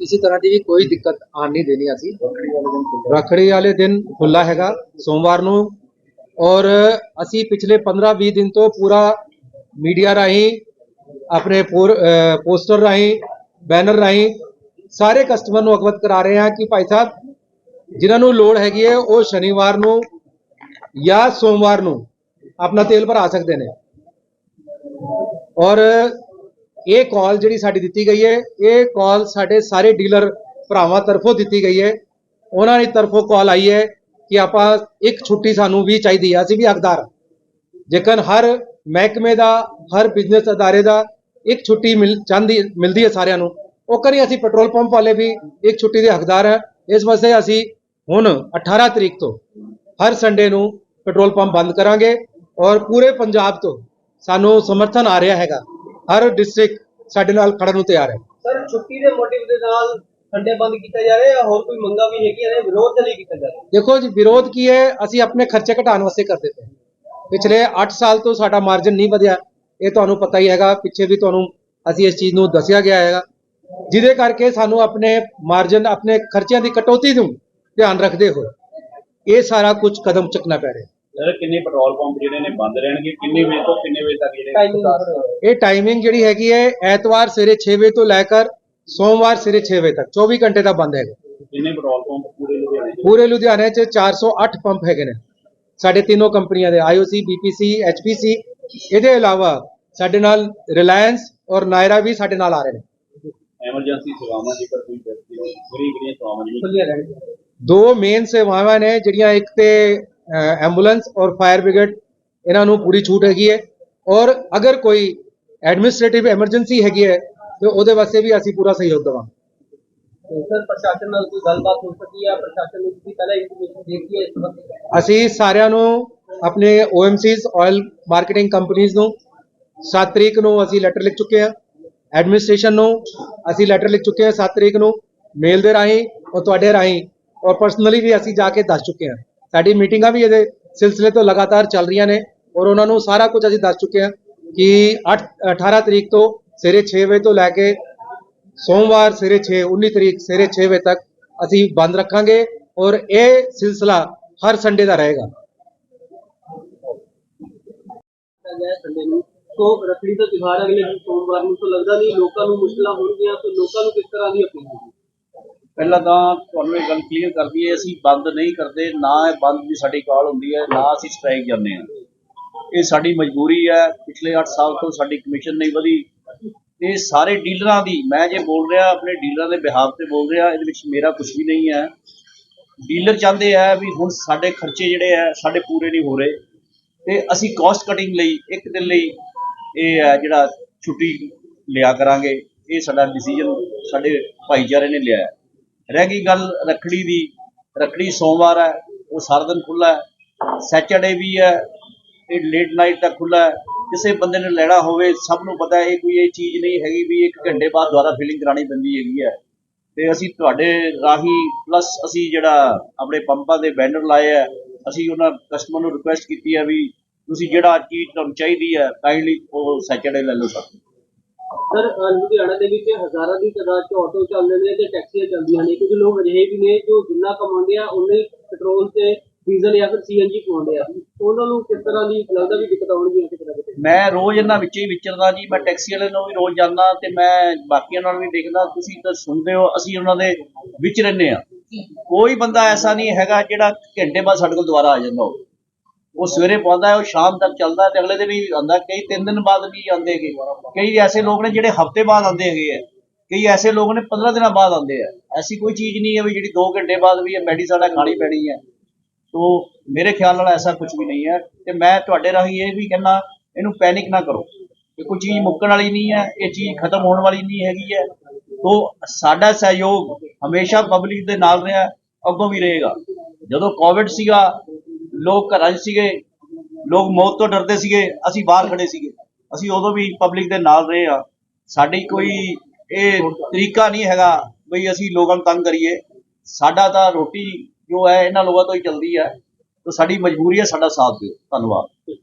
ਕਿਸੇ ਤਰ੍ਹਾਂ ਦੀ ਵੀ ਕੋਈ ਦਿੱਕਤ ਆਉਣ ਨਹੀਂ ਦੇਣੀ ਅਸੀਂ ਰੱਖੜੀ ਵਾਲੇ ਦਿਨ ਖੁੱਲਾ ਹੈਗਾ ਸੋਮਵਾਰ ਨੂੰ ਔਰ ਅਸੀਂ ਪਿਛਲੇ 15-20 ਦਿਨ ਤੋਂ ਪੂਰਾ ਮੀਡੀਆ ਰਾਹੀਂ ਆਪਣੇ ਪੋਰ- ਅਹ ਪੋਸਟਰ ਰਾਹੀਂ ਬੈਨਰ ਰਾਹੀਂ ਸਾਰੇ ਕਸਟਮਰ ਨੂੰ ਅਵਗਤ ਕਰਾ ਰਹੇ ਹਾਂ ਕਿ ਭਾਈ ਸਾਹਿਬ ਜਿਨ੍ਹਾਂ ਨੂੰ ਲੋੜ ਹੈਗੀ ਹੈ ਉਹ ਸ਼ਨੀਵਾਰ ਨੂੰ ਜਾਂ ਸੋਮਵਾਰ ਨੂੰ ਆਪਣਾ ਤੇਲ ਭਰਾ ਸਕਦੇ ਨੇ ਔਰ ਇਹ ਕਾਲ ਜਿਹੜੀ ਸਾਡੀ ਦਿੱਤੀ ਗਈ ਹੈ, ਇਹ ਕਾਲ ਸਾਡੇ ਸਾਰੇ ਡੀਲਰ ਭਰਾਵਾਂ ਤਰਫੋਂ ਦਿੱਤੀ ਗਈ ਹੈ। ਉਹਨਾਂ ਦੀ ਤਰਫੋਂ ਕਾਲ ਆਈ ਹੈ ਕਿ ਆਪਾਂ ਇੱਕ ਛੁੱਟੀ ਸਾਨੂੰ ਵੀ ਚਾਹੀਦੀ ਹੈ ਅਸੀਂ ਵੀ ਹੱਕਦਾਰ ਜੇਕਰ ਹਰ ਮਹਿਕਮੇ ਦਾ, ਹਰ ਬਿਜ਼ਨਸ ਅਦਾਰੇ ਦਾ ਇੱਕ ਛੁੱਟੀ ਮਿਲ ਚਾਹੁੰਦੀ ਮਿਲਦੀ ਹੈ ਸਾਰਿਆਂ ਨੂੰ, ਉਹ ਕਰੀ ਅਸੀਂ ਪੈਟਰੋਲ ਪੰਪ ਵਾਲੇ ਵੀ ਇੱਕ ਛੁੱਟੀ ਦੇ ਹੱਕਦਾਰ ਹੈ। ਇਸ ਵਾਸਤੇ ਅਸੀਂ ਹੁਣ 18 ਤਰੀਕ ਤੋਂ ਹਰ ਸੰਡੇ ਨੂੰ ਪੈਟਰੋਲ ਪੰਪ ਬੰਦ ਕਰਾਂਗੇ ਔਰ ਪੂਰੇ ਪੰਜਾਬ ਤੋਂ ਸਾਨੂੰ ਸਮਰਥਨ ਆ ਰਿਹਾ ਹੈਗਾ। ਹਰ ਡਿਸਟ੍ਰਿਕਟ ਸਾਡੇ ਨਾਲ ਖੜਨ ਨੂੰ ਤਿਆਰ ਹੈ। ਸਰ ਛੁੱਟੀ ਦੇ ਮੋਟਿਵ ਦੇ ਨਾਲ ਸੰਡੇ ਬੰਦ ਕੀਤਾ ਜਾ ਰਿਹਾ ਜਾਂ ਹੋਰ ਕੋਈ ਮੰਗਾਂ ਵੀ ਹੈਗੀਆਂ ਨੇ ਵਿਰੋਧ ਦੇ ਲਈ ਕੀਤਾ ਜਾ ਰਿਹਾ ਦੇਖੋ ਜੀ ਵਿਰੋਧ ਕੀ ਹੈ? ਅਸੀਂ ਆਪਣੇ ਖਰਚੇ ਘਟਾਉਣ ਵਾਸਤੇ ਕਰਦੇ ਪਏ ਪਿਛਲੇ 8 ਸਾਲ ਤੋਂ ਸਾਡਾ ਮਾਰਜਨ ਨਹੀਂ ਵਧਿਆ। ਇਹ ਤੁਹਾਨੂੰ ਪਤਾ ਹੀ ਹੈਗਾ ਪਿੱਛੇ ਵੀ ਤੁਹਾਨੂੰ ਅਸੀਂ ਇਸ ਚੀਜ਼ ਨੂੰ ਦੱਸਿਆ ਗਿਆ ਹੈਗਾ। ਜਿਹਦੇ ਕਰਕੇ ਸਾਨੂੰ ਆਪਣੇ ਮਾਰਜਨ ਆਪਣੇ ਖਰਚਿਆਂ ਦੀ ਕਟੌਤੀ ਨੂੰ ਧਿਆਨ ਰੱਖਦੇ ਹੋਏ ਇਹ ਸਾਰਾ ਕੁਝ ਕਦਮ ਚੁੱਕਣਾ ਪੈ ਰਿਹਾ ਸਰ ਕਿੰਨੇ ਪੈਟਰੋਲ ਪੰਪ ਜਿਹੜੇ ਨੇ ਬੰਦ ਰਹਿਣਗੇ? ਕਿੰਨੇ ਵਜੇ ਤੋਂ ਕਿੰਨੇ ਵਜੇ ਤੱਕ ਜਿਹੜੇ ਟਾਈਮਿੰਗ ਇਹ ਟਾਈਮਿੰਗ ਜਿਹੜੀ ਹੈਗੀ ਹੈ ਐਤਵਾਰ ਸਵੇਰੇ 6 ਵਜੇ ਤੋਂ ਲੈ ਕੇ ਸੋਮਵਾਰ ਸਵੇਰੇ 6 ਵਜੇ ਤੱਕ 24 ਘੰਟੇ ਦਾ ਬੰਦ ਹੈਗਾ। ਕਿੰਨੇ ਪੈਟਰੋਲ ਪੰਪ ਪੂਰੇ ਲੁਧਿਆਣੇ 'ਚ? ਪੂਰੇ ਲੁਧਿਆਣੇ 'ਚ 408 ਪੰਪ ਹੈਗੇ ਨੇ। ਸਾਡੇ ਤਿੰਨੋਂ ਕੰਪਨੀਆਂ ਦੇ ਆਈਓਸੀ ਬੀਪੀਸੀ ਐਚਪੀਸੀ ਇਹਦੇ ਇਲਾਵਾ ਸਾਡੇ ਨਾਲ ਰਿਲਾਇੰਸ ਔਰ ਨਾਇਰਾ ਵੀ ਸਾਡੇ ਨਾਲ ਆ ਰਹੇ ਨੇ। ਐਮਰਜੈਂਸੀ ਸੇਵਾਵਾਂ ਜੇਕਰ ਕੋਈ ਵਿਅਕਤੀ ਨੂੰ ਕਿਹੜੀਆਂ ਕਿਹੜੀਆਂ ਸੇਵਾਵਾਂ ਜਿਹੜੀਆਂ ਦੋ ਮੇਨ ਸੇਵਾਵਾਂ ਨੇ ਜਿਹੜੀਆਂ ਇੱਕ ਤੇ ਐਂਬੂਲੈਂਸ ਔਰ ਫਾਇਰ ਬ੍ਰਿਗੇਡ ਇਹਨਾਂ ਨੂੰ ਪੂਰੀ ਛੂਟ ਹੈਗੀ ਹੈ ਔਰ ਅਗਰ ਕੋਈ ਐਡਮਿਨਿਸਟ੍ਰੇਟਿਵ ਐਮਰਜੈਂਸੀ ਹੈਗੀ ਹੈ ਤੇ ਉਹਦੇ ਵਾਸਤੇ ਵੀ ਅਸੀਂ ਪੂਰਾ ਸਹਿਯੋਗ ਦੇਵਾਂਗੇ ਤੇ ਸਰ ਪ੍ਰਸ਼ਾਸਨ ਨਾਲ ਕੋਈ ਗੱਲਬਾਤ ਹੋ ਸਕੀ ਹੈ ਪ੍ਰਸ਼ਾਸਨ ਨੂੰ ਤੁਸੀਂ ਪਹਿਲਾਂ ਇਨਫੋਰਮੇਸ਼ਨ ਦੇ ਦਿੱਤੀ ਹੈ ਇਸ ਸੰਬੰਧੀ ਅਸੀਂ ਸਾਰਿਆਂ ਨੂੰ ਆਪਣੇ OMCs ਆਇਲ ਮਾਰਕੀਟਿੰਗ ਕੰਪਨੀਆਂ ਨੂੰ 7 ਤਰੀਕ ਨੂੰ ਅਸੀਂ ਲੈਟਰ ਲਿਖ ਚੁੱਕੇ ਹਾਂ ਐਡਮਿਨਿਸਟ੍ਰੇਸ਼ਨ ਨੂੰ ਅਸੀਂ ਲੈਟਰ ਲਿਖ ਚੁੱਕੇ ਹਾਂ 7 ਤਰੀਕ ਨੂੰ ਮੇਲ ਦੇ ਰਾਹੀਂ ਔਰ ਤੁਹਾਡੇ ਰਾਹੀਂ ਔਰ ਪਰਸਨਲੀ ਵੀ ਅਸੀਂ ਜਾ ਕੇ ਦੱਸ ਚੁੱਕੇ ਹਾਂ ਸਾਡੀ ਮੀਟਿੰਗਾਂ ਵੀ ਇਹਦੇ ਸਿਲਸਿਲੇ ਤੋਂ ਲਗਾਤਾਰ ਚੱਲ ਰਹੀਆਂ ਨੇ ਔਰ ਉਹਨਾਂ ਨੂੰ ਸਾਰਾ ਕੁਝ ਅਸੀਂ ਦੱਸ ਚੁੱਕੇ ਹਾਂ ਕਿ 8 18 ਤਰੀਕ ਤੋਂ ਸਵੇਰੇ 6 ਵਜੇ ਤੋਂ ਲੈ ਕੇ ਸੋਮਵਾਰ ਸਵੇਰੇ 6 19 ਤਰੀਕ ਸਵੇਰੇ 6 ਵਜੇ ਤੱਕ ਅਸੀਂ ਬੰਦ ਰੱਖਾਂਗੇ ਔਰ ਇਹ ਸਿਲਸਿਲਾ ਹਰ ਸੰਡੇ ਦਾ ਰਹੇਗਾ। ਸੰਡੇ ਨੂੰ ਤੋਂ ਰੱਖੜੀ ਦਾ ਤਿਉਹਾਰ ਅਗਲੇ ਸੋਮਵਾਰ ਨੂੰ ਤਾਂ ਲੱਗਦਾ ਨਹੀਂ, ਲੋਕਾਂ ਨੂੰ ਮੁਸ਼ਕਲਾਂ ਹੋਣਗੀਆਂ, ਤਾਂ ਲੋਕਾਂ ਨੂੰ ਕਿਸ ਤਰ੍ਹਾਂ ਦੀ ਅਪੀਲ ਹੋਊਗੀ? ਪਹਿਲਾਂ ਤਾਂ ਤੁਹਾਨੂੰ ਇਹ ਗੱਲ ਕਲੀਅਰ ਕਰ ਦਈਏ, ਅਸੀਂ ਬੰਦ ਨਹੀਂ ਕਰਦੇ, ਨਾ ਇਹ ਬੰਦ ਦੀ ਸਾਡੀ ਕਾਲ ਹੁੰਦੀ ਹੈ, ਨਾ ਅਸੀਂ ਸਟ੍ਰਾਈਕ ਜਾਂਦੇ ਹਾਂ। ਇਹ ਸਾਡੀ ਮਜਬੂਰੀ ਹੈ, ਪਿਛਲੇ 8 ਸਾਲ ਤੋਂ ਸਾਡੀ ਕਮਿਸ਼ਨ ਨਹੀਂ ਵਧੀ। ਇਹ ਸਾਰੇ ਡੀਲਰਾਂ ਦੀ, ਮੈਂ ਜੇ ਬੋਲ ਰਿਹਾ, ਆਪਣੇ ਡੀਲਰਾਂ ਦੇ ਬਿਹਾਫ ਤੇ ਬੋਲ ਰਿਹਾ, ਇਹਦੇ ਵਿੱਚ ਮੇਰਾ ਕੁਝ ਵੀ ਨਹੀਂ ਹੈ। ਡੀਲਰ ਚਾਹੁੰਦੇ ਆ ਵੀ ਹੁਣ ਸਾਡੇ ਖਰਚੇ ਜਿਹੜੇ ਆ ਸਾਡੇ ਪੂਰੇ ਨਹੀਂ ਹੋ ਰਹੇ। ਤੇ ਅਸੀਂ ਕਾਸਟ ਕਟਿੰਗ ਲਈ, ਇੱਕ ਦਿਨ ਲਈ ਇਹ ਹੈ ਜਿਹੜਾ ਛੁੱਟੀ ਲਿਆ ਕਰਾਂਗੇ। ਇਹ ਸਾਡਾ ਡਿਸੀਜਨ ਸਾਡੇ ਭਾਈਚਾਰੇ ਨੇ ਲਿਆ ਹੈ। ਰਹਿ ਗਈ ਗੱਲ ਰੱਖੜੀ ਦੀ। ਰੱਖੜੀ ਸੋਮਵਾਰ ਹੈ, ਉਹ ਸਾਰਾ ਦਿਨ ਖੁੱਲਾ ਹੈ। ਸੈਟਰਡੇ ਵੀ ਹੈ ਇਹ ਲੇਟ ਨਾਈਟ ਤੱਕ ਖੁੱਲਾ ਹੈ। ਕਿਸੇ ਬੰਦੇ ਨੇ ਲੈਣਾ ਹੋਵੇ, ਸਭ ਨੂੰ ਪਤਾ ਇਹ ਕੋਈ ਇਹ ਚੀਜ਼ ਨਹੀਂ ਹੈਗੀ ਵੀ ਇੱਕ ਘੰਟੇ ਬਾਅਦ ਦੁਬਾਰਾ ਫਿਲਿੰਗ ਕਰਾਣੀ ਪੈਂਦੀ ਹੈਗੀ ਹੈ। ਤੇ ਅਸੀਂ ਤੁਹਾਡੇ ਰਾਹੀਂ ਪਲੱਸ ਅਸੀਂ ਜਿਹੜਾ ਆਪਣੇ ਪੰਪਾਂ ਦੇ ਬੈਨਰ ਲਾਏ ਆ ਅਸੀਂ ਉਹਨਾਂ ਕਸਟਮਰ ਨੂੰ ਰਿਕੁਐਸਟ ਕੀਤੀ ਹੈ ਵੀ ਤੁਸੀਂ ਜਿਹੜਾ ਚੀਜ਼ ਤੁਹਾਨੂੰ ਚਾਹੀਦੀ ਹੈ ਕਾਈਂਡਲੀ ਉਹ ਸੈਚਰਡੇ ਲੈ ਲਓ ਸਰ। ਸਰ ਲੁਧਿਆਣਾ ਦੇ ਵਿੱਚ ਹਜ਼ਾਰਾਂ ਦੀ ਤਾਦਾਦ 'ਚ ਆਟੋ ਚੱਲਦੇ ਨੇ ਤੇ ਟੈਕਸੀਆਂ ਚੱਲਦੀਆਂ ਨੇ। ਕੁਝ ਲੋਕ ਅਜਿਹੇ ਵੀ ਨੇ ਜੋ ਜਿੰਨਾ ਕਮਾਉਂਦੇ ਆ ਉਹਨੇ ਪੈਟਰੋਲ ਤੇ ਡੀਜ਼ਲ ਜਾਂ ਫਿਰ ਸੀਐਨਜੀ ਪਾਉਂਦੇ ਆ। ਉਹਨਾਂ ਨੂੰ ਕਿਸ ਤਰ੍ਹਾਂ ਦੀ ਲੱਗਦਾ ਵੀ ਦਿੱਕਤ ਆਉਣਗੀਆਂ ਕਿਤੇ ਨਾ ਕਿਤੇ? ਮੈਂ ਰੋਜ਼ ਇਹਨਾਂ ਵਿੱਚ ਹੀ ਵਿਚਰਦਾ ਜੀ। ਮੈਂ ਟੈਕਸੀ ਵਾਲੇ ਨੂੰ ਵੀ ਰੋਜ਼ ਜਾਂਦਾ ਤੇ ਮੈਂ ਬਾਕੀਆਂ ਨਾਲ ਵੀ ਦੇਖਦਾ। ਤੁਸੀਂ ਤਾਂ ਸੁਣਦੇ ਹੋ ਅਸੀਂ ਉਹਨਾਂ ਦੇ ਵਿੱਚ ਰਹਿੰਦੇ ਆ ਕੋਈ ਬੰਦਾ ਐਸਾ ਨਹੀਂ ਹੈਗਾ ਜਿਹੜਾ ਘੰਟੇ ਬਾਅਦ ਸਾਡੇ ਕੋਲ ਦੁਬਾਰਾ ਆ ਜਾਂਦਾ ਹੋਵੇ। ਉਹ ਸਵੇਰੇ ਪਾਉਂਦਾ ਹੈ, ਉਹ ਸ਼ਾਮ ਤੱਕ ਚੱਲਦਾ ਹੈ ਤੇ ਅਗਲੇ ਦਿਨ ਵੀ ਆਉਂਦਾ ਕਈ ਤਿੰਨ ਦਿਨ ਬਾਅਦ ਵੀ ਆਉਂਦੇ ਹੈਗੇ। ਕਈ ਐਸੇ ਲੋਕ ਨੇ ਜਿਹੜੇ ਹਫ਼ਤੇ ਬਾਅਦ ਆਉਂਦੇ ਹੈਗੇ ਆ ਕਈ ਐਸੇ ਲੋਕ ਨੇ 15 ਦਿਨਾਂ ਬਾਅਦ ਆਉਂਦੇ ਆ ਐਸੀ ਕੋਈ ਚੀਜ਼ ਨਹੀਂ ਹੈ ਵੀ ਜਿਹੜੀ 2 ਘੰਟੇ ਬਾਅਦ ਵੀ ਇਹ ਮੈਡੀਸਨ ਹੈ ਖਾਣੀ ਪੈਣੀ ਹੈ। ਤੋ ਮੇਰੇ ਖਿਆਲ ਨਾਲ ਐਸਾ ਕੁਝ ਵੀ ਨਹੀਂ ਹੈ। ਤੇ ਮੈਂ ਤੁਹਾਡੇ ਰਾਹੀਂ ਇਹ ਵੀ ਕਹਿਣਾ, ਇਹਨੂੰ ਪੈਨਿਕ ਨਾ ਕਰੋ। ਇਹ ਕੋਈ ਚੀਜ਼ ਮੁੱਕਣ ਵਾਲੀ ਨਹੀਂ ਹੈ, ਇਹ ਚੀਜ਼ ਖਤਮ ਹੋਣ ਵਾਲੀ ਨਹੀਂ ਹੈਗੀ ਹੈ। ਤੋ ਸਾਡਾ ਸਹਿਯੋਗ ਹਮੇਸ਼ਾ ਪਬਲਿਕ ਦੇ ਨਾਲ ਰਿਹਾ, ਅੱਗੋਂ ਵੀ ਰਹੇਗਾ। ਜਦੋਂ ਕੋਵਿਡ ਸੀਗਾ ਲੋਕ ਘਰਾਂ 'ਚ ਸੀਗੇ, ਲੋਕ ਮੌਤ ਤੋਂ ਡਰਦੇ ਸੀਗੇ, ਅਸੀਂ ਬਾਹਰ ਖੜੇ ਸੀਗੇ। ਅਸੀਂ ਉਦੋਂ ਵੀ ਪਬਲਿਕ ਦੇ ਨਾਲ ਰਹੇ ਆ ਸਾਡੀ ਕੋਈ ਇਹ ਤਰੀਕਾ ਨਹੀਂ ਹੈਗਾ ਬਈ ਅਸੀਂ ਲੋਕਾਂ ਨੂੰ ਤੰਗ ਕਰੀਏ। ਸਾਡਾ ਤਾਂ ਰੋਟੀ ਜੋ ਹੈ, ਇਹਨਾਂ ਲੋਕਾਂ ਤੋਂ ਹੀ ਚੱਲਦੀ ਹੈ। ਤਾਂ ਸਾਡੀ ਮਜਬੂਰੀ ਹੈ, ਸਾਡਾ ਸਾਥ ਦਿਓ। ਧੰਨਵਾਦ।